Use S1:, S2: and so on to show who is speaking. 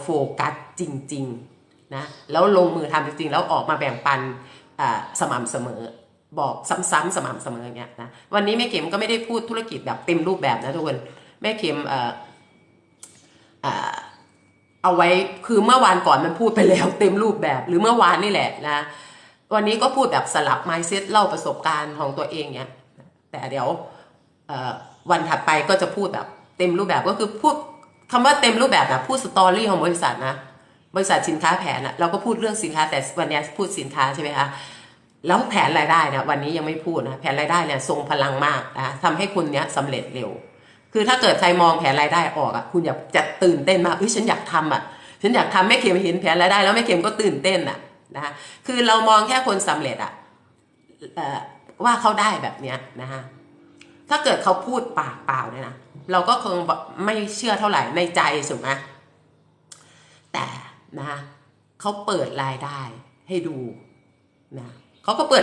S1: โฟกัสจริงๆนะแล้วลงมือทำจริงๆ แล้วออกมาแบ่งปันสม่ำเสมอ บอกซ้ำๆสม่ำเสมออย่างเงี้ยนะวันนี้แม่เข็มก็ไม่ได้พูดธุรกิจแบบเต็มรูปแบบนะทุกคนแม่เข็มเออเอาไว้คือเมื่อวานก่อนมันพูดไปแล้วเต็มรูปแบบ หรือเมื่อวานนี่แหละนะวันนี้ก็พูดแบบสลับ mindset เล่าประสบการณ์ของตัวเองเนี่ยแต่เดี๋ยววันถัดไปก็จะพูดแบบเต็มรูปแบบก็คือพูด คำว่าเต็มรูปแบบนะพูดสตอรี่ของบริษัทนะบริษัทสินค้าแผนนะเราก็พูดเรื่องสินค้าแต่วันนี้พูดสินค้าใช่ไหมคะแล้วแผนรายได้นะวันนี้ยังไม่พูดนะแผนรายได้เนี่ยทรงพลังมากนะทำให้คุณเนี้ยสำเร็จเร็ว คือถ้าเกิดใครมองแผนรายได้ออกอะคุณอยากจะตื่นเต้นมากเอ้ยฉันอยากทำอะฉันอยากทำแม่เข็มเห็นแผนรายได้ แล้วแม่เข็มก็ตื่นเต้นอะนะคะคือเรามองแค่คนสำเร็จอะว่าเขาได้แบบเนี้ยนะคะถ้าเกิดเขาพูดปากเปล่าเนี่ยนะ เราก็คงไม่เชื่อเท่าไหร่ในใจถูกไหมแต่นะเขาเปิดรายได้ให้ดูนะเขาก็เปิด